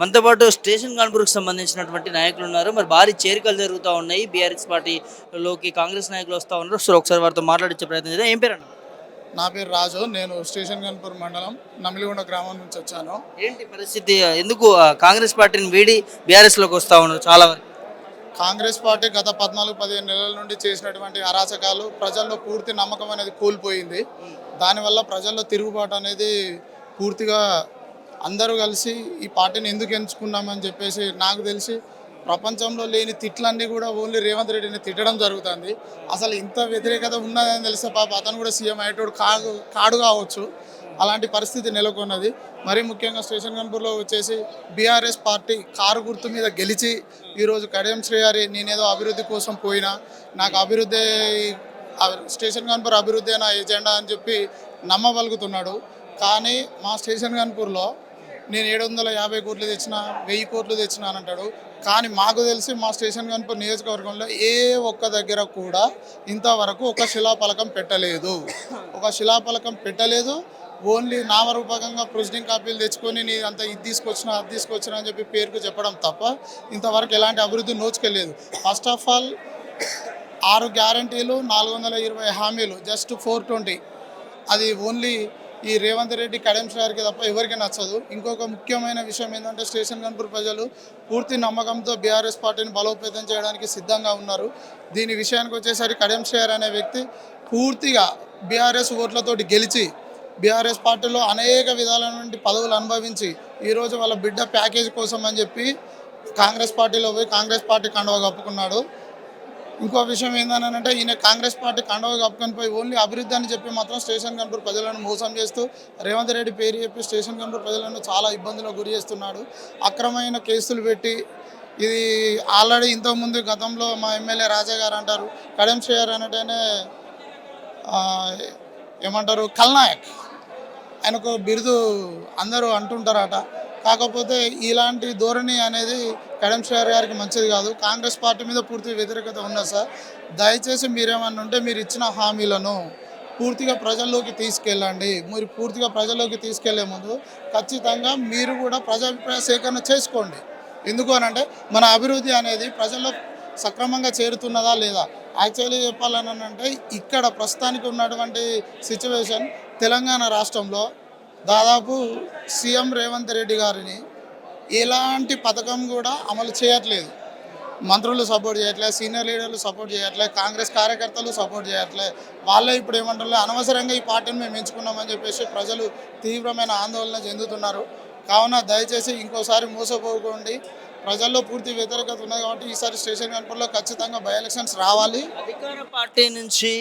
మనతో పాటు స్టేషన్ కాన్పూర్కి సంబంధించినటువంటి నాయకులు ఉన్నారు. మరి భారీ చేరికలు జరుగుతూ ఉన్నాయి. బీఆర్ఎస్ పార్టీలోకి కాంగ్రెస్ నాయకులు వస్తూ ఉన్నారు. సో ఒకసారి వారితో మాట్లాడించే ప్రయత్నం చేద్దాం. ఏం పేరు అన్న నా పేరు రాజు. నేను స్టేషన్ గన్పూర్ మండలం నమిలిగొండ గ్రామం నుంచి వచ్చాను. ఏంటి పరిస్థితి? ఎందుకు కాంగ్రెస్ పార్టీని వీడి బీఆర్ఎస్లోకి వస్తూ ఉన్నారు చాలా వరకు? కాంగ్రెస్ పార్టీ గత పద్నాలుగు పదిహేను నెలల నుండి చేసినటువంటి అరాచకాలు ప్రజల్లో పూర్తి నమ్మకం అనేది కోల్పోయింది. దానివల్ల ప్రజల్లో తిరుగుబాటు అనేది పూర్తిగా అందరూ కలిసి ఈ పార్టీని ఎందుకు ఎంచుకున్నామని చెప్పేసి నాకు తెలిసి ప్రపంచంలో లేని తిట్లన్నీ కూడా ఓన్లీ రేవంత్ రెడ్డిని తిట్టడం జరుగుతుంది. అసలు ఇంత వ్యతిరేకత ఉన్నదని తెలిస్తే పాప అతను కూడా సీఎం అయ్యేటోడు కాదు కాడు కావచ్చు. అలాంటి పరిస్థితి నెలకొన్నది. మరీ ముఖ్యంగా స్టేషన్ కన్పూర్లో వచ్చేసి బీఆర్ఎస్ పార్టీ కారు గుర్తు మీద గెలిచి ఈరోజు కడియం శ్రీహారి నేనేదో అభివృద్ధి కోసం పోయినా నాకు అభివృద్ధి స్టేషన్ కన్పూర్ అభివృద్ధి అయిన ఎజెండా అని చెప్పి నమ్మగలుగుతున్నాడు కానీ మా స్టేషన్ కన్పూర్లో నేను ఏడు వందల యాభై కోట్లు తెచ్చిన వెయ్యి కోట్లు తెచ్చిన అని అంటాడు. కానీ మాకు తెలిసి మా స్టేషన్ కనుక నియోజకవర్గంలో ఏ ఒక్క దగ్గర కూడా ఇంతవరకు ఒక శిలాఫలకం పెట్టలేదు. ఒక శిలాఫలకం పెట్టలేదు. ఓన్లీ నామరూపకంగా ప్రొసీడింగ్ కాపీలు తెచ్చుకొని నీ అంత ఇది తీసుకొచ్చిన అది తీసుకొచ్చిన అని చెప్పి పేరుకు చెప్పడం తప్ప ఇంతవరకు ఎలాంటి అభివృద్ధి నోచుకెళ్ళలేదు. ఫస్ట్ ఆఫ్ ఆల్ ఆరు గ్యారంటీలు నాలుగు వందల ఇరవై హామీలు జస్ట్ ఫోర్ ట్వంటీ అది ఓన్లీ ఈ రేవంత్ రెడ్డి కడెంస్ గారికి తప్ప ఎవరికి నచ్చదు. ఇంకొక ముఖ్యమైన విషయం ఏంటంటే స్టేషన్ కన్పూర్ ప్రజలు పూర్తి నమ్మకంతో బీఆర్ఎస్ పార్టీని బలోపేతం చేయడానికి సిద్ధంగా ఉన్నారు. దీని విషయానికి వచ్చేసరికి కడెం షేర్ అనే వ్యక్తి పూర్తిగా బీఆర్ఎస్ ఓట్లతోటి గెలిచి బీఆర్ఎస్ పార్టీలో అనేక విధాల నుండి పదవులు అనుభవించి ఈరోజు వాళ్ళ బిడ్డ ప్యాకేజ్ కోసం అని చెప్పి కాంగ్రెస్ పార్టీలో పోయి కాంగ్రెస్ పార్టీ కండవ కప్పుకున్నాడు. ఇంకో విషయం ఏంటంటే ఈయన కాంగ్రెస్ పార్టీ కండవ కప్పుకొని పోయి ఓన్లీ అభివృద్ధి అని చెప్పి మాత్రం స్టేషన్ కన్పూర్ ప్రజలను మోసం చేస్తూ రేవంత్ రెడ్డి పేరు చెప్పి స్టేషన్ కన్పూర్ ప్రజలను చాలా ఇబ్బందులకు గురి చేస్తున్నాడు. అక్రమైన కేసులు పెట్టి ఇది ఆల్రెడీ ఇంతకుముందు గతంలో మా ఎమ్మెల్యే రాజా గారు అంటారు కడెం షేర్ అనేటనే ఏమంటారు కల్నాయక్. ఆయనకు బిరుదు అందరూ అంటుంటారట. కాకపోతే ఇలాంటి ధోరణి అనేది కడెం గారికి మంచిది కాదు. కాంగ్రెస్ పార్టీ మీద పూర్తి వ్యతిరేకత ఉన్నది సార్ దయచేసి మీరేమన్నా ఉంటే మీరు ఇచ్చిన హామీలను పూర్తిగా ప్రజల్లోకి తీసుకెళ్ళండి. మీరు పూర్తిగా ప్రజల్లోకి తీసుకెళ్ళే ముందు ఖచ్చితంగా మీరు కూడా ప్రజాభిప్రాయ సేకరణ చేసుకోండి. ఎందుకు అని అంటే మన అభివృద్ధి అనేది ప్రజల్లో సక్రమంగా చేరుతున్నదా లేదా? యాక్చువల్లీ చెప్పాలని అంటే ఇక్కడ ప్రస్తుతానికి ఉన్నటువంటి సిచ్యువేషన్ తెలంగాణ రాష్ట్రంలో దాదాపు సీఎం రేవంత్ రెడ్డి గారిని ఎలాంటి పథకం కూడా అమలు చేయట్లేదు. మంత్రులు సపోర్ట్ చేయట్లేదు సీనియర్ లీడర్లు సపోర్ట్ చేయట్లేదు కాంగ్రెస్ కార్యకర్తలు సపోర్ట్ చేయట్లేదు వాళ్ళే ఇప్పుడు ఏమంటారు అనవసరంగా ఈ పార్టీని మేము ఎంచుకున్నామని చెప్పేసి ప్రజలు తీవ్రమైన ఆందోళన చెందుతున్నారు. కావున దయచేసి ఇంకోసారి మోసపోకండి. ప్రజల్లో పూర్తి వ్యతిరేకత ఉన్నది కాబట్టి ఈసారి స్టేషన్ కన్పూర్లో ఖచ్చితంగా బై ఎలక్షన్స్ రావాలి. అధికార పార్టీ నుంచి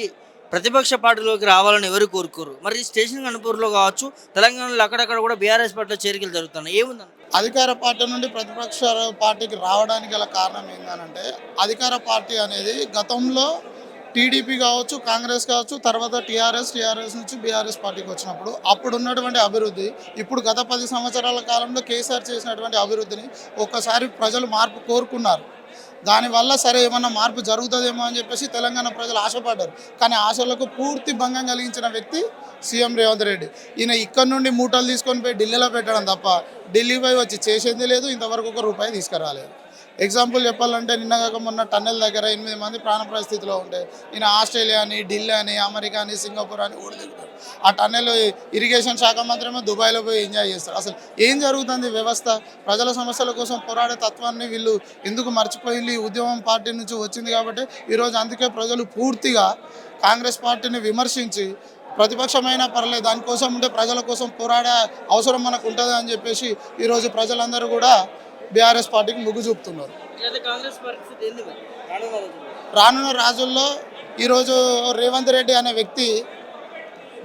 ప్రతిపక్ష పార్టీలోకి రావాలని ఎవరు కోరుకోరు? మరి స్టేషన్ కనుపూర్లో కావచ్చు తెలంగాణలో అక్కడక్కడ కూడా బీఆర్ఎస్ పార్టీలో చేరికలు జరుగుతున్నాయి. ఏముందని అధికార పార్టీ నుండి ప్రతిపక్ష పార్టీకి రావడానికి గల కారణం ఏంటంటే అధికార పార్టీ అనేది గతంలో టీడీపీ కావచ్చు కాంగ్రెస్ కావచ్చు తర్వాత టీఆర్ఎస్ టీఆర్ఎస్ నుంచి బీఆర్ఎస్ పార్టీకి వచ్చినప్పుడు అప్పుడు ఉన్నటువంటి అభివృద్ధి ఇప్పుడు గత పది సంవత్సరాల కాలంలో కేసీఆర్ చేసినటువంటి అభివృద్ధిని ఒక్కసారి ప్రజలు మార్పు కోరుకున్నారు. దానివల్ల సరే ఏమన్నా మార్పు జరుగుతుందేమో అని చెప్పేసి తెలంగాణ ప్రజలు ఆశపడ్డారు. కానీ ఆశలకు పూర్తి భంగం కలిగించిన వ్యక్తి సీఎం రేవంత్ రెడ్డి. ఈయన ఇక్కడ నుండి మూటలు తీసుకొని పోయి ఢిల్లీలో పెట్టడం తప్ప ఢిల్లీ పోయి వచ్చి చేసేది లేదు ఇంతవరకు ఒక రూపాయి తీసుకురాలేదు. ఎగ్జాంపుల్ చెప్పాలంటే నిన్న కాక మొన్న టన్నెల్ దగ్గర ఎనిమిది మంది ప్రాణ పరిస్థితిలో ఉంటే ఈయన ఆస్ట్రేలియా అని ఢిల్లీ అని అమెరికా అని సింగపూర్ అని ఊరు ఆ టన్నెల్ ఇరిగేషన్ శాఖ మాత్రమే దుబాయ్లో పోయి ఎంజాయ్ చేస్తారు. అసలు ఏం జరుగుతుంది వ్యవస్థ? ప్రజల సమస్యల కోసం పోరాడే తత్వాన్ని వీళ్ళు ఎందుకు మర్చిపోయి ఉద్యమం పార్టీ నుంచి వచ్చింది కాబట్టి ఈరోజు అందుకే ప్రజలు పూర్తిగా కాంగ్రెస్ పార్టీని విమర్శించి ప్రతిపక్షమైనా పర్లేదు దానికోసం ఉంటే ప్రజల కోసం పోరాడే అవసరం మనకు ఉంటుంది అని చెప్పేసి ఈరోజు ప్రజలందరూ కూడా బీఆర్ఎస్ పార్టీకి మొగ్గు చూపుతున్నారు? రానున్న రాజుల్లో. ఈరోజు రేవంత్ రెడ్డి అనే వ్యక్తి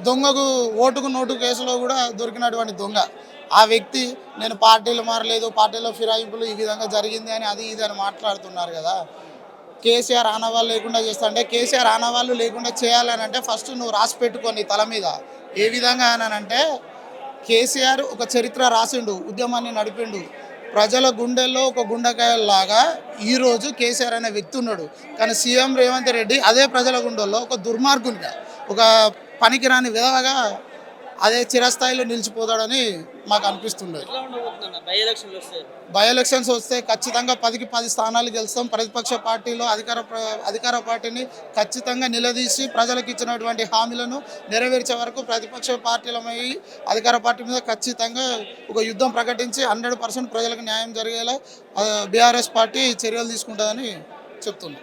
దొంగకు ఓటుకు నోటు కేసులో కూడా దొరికినటువంటి దొంగ. ఆ వ్యక్తి నేను పార్టీలు మారలేదు పార్టీలో ఫిరాయింపులు ఈ విధంగా జరిగింది అని అది ఇది అని మాట్లాడుతున్నారు కదా. కేసీఆర్ ఆనవాళ్ళు లేకుండా చేస్తా అంటే కేసీఆర్ ఆనవాళ్ళు లేకుండా చేయాలని అంటే ఫస్ట్ నువ్వు రాసి పెట్టుకొని తల మీద. ఏ విధంగా అనంటే కేసీఆర్ ఒక చరిత్ర రాసిండు ఉద్యమాన్ని నడిపిండు. ప్రజల గుండెల్లో ఒక గుండెకాయలాగా ఈరోజు కేసీఆర్ అనే వ్యక్తి ఉన్నాడు. కానీ సీఎం రేవంత్ రెడ్డి అదే ప్రజల గుండెల్లో ఒక దుర్మార్గునిగా ఒక పనికిరాని విధవగా అదే చిరస్థాయిలో నిలిచిపోతాడని మాకు అనిపిస్తుండేది. ఉండబోతుందన్న? బై ఎలక్షన్స్ వస్తే ఖచ్చితంగా పదికి పది స్థానాలు గెలుస్తాం. ప్రతిపక్ష పార్టీలో అధికార అధికార పార్టీని ఖచ్చితంగా నిలదీసి ప్రజలకు ఇచ్చినటువంటి హామీలను నెరవేర్చే వరకు ప్రతిపక్ష పార్టీలమై అధికార పార్టీ మీద ఖచ్చితంగా ఒక యుద్ధం ప్రకటించి హండ్రెడ్ పర్సెంట్ ప్రజలకు న్యాయం జరిగేలా బీఆర్ఎస్ పార్టీ చర్యలు తీసుకుంటుందని చెప్తున్నాం.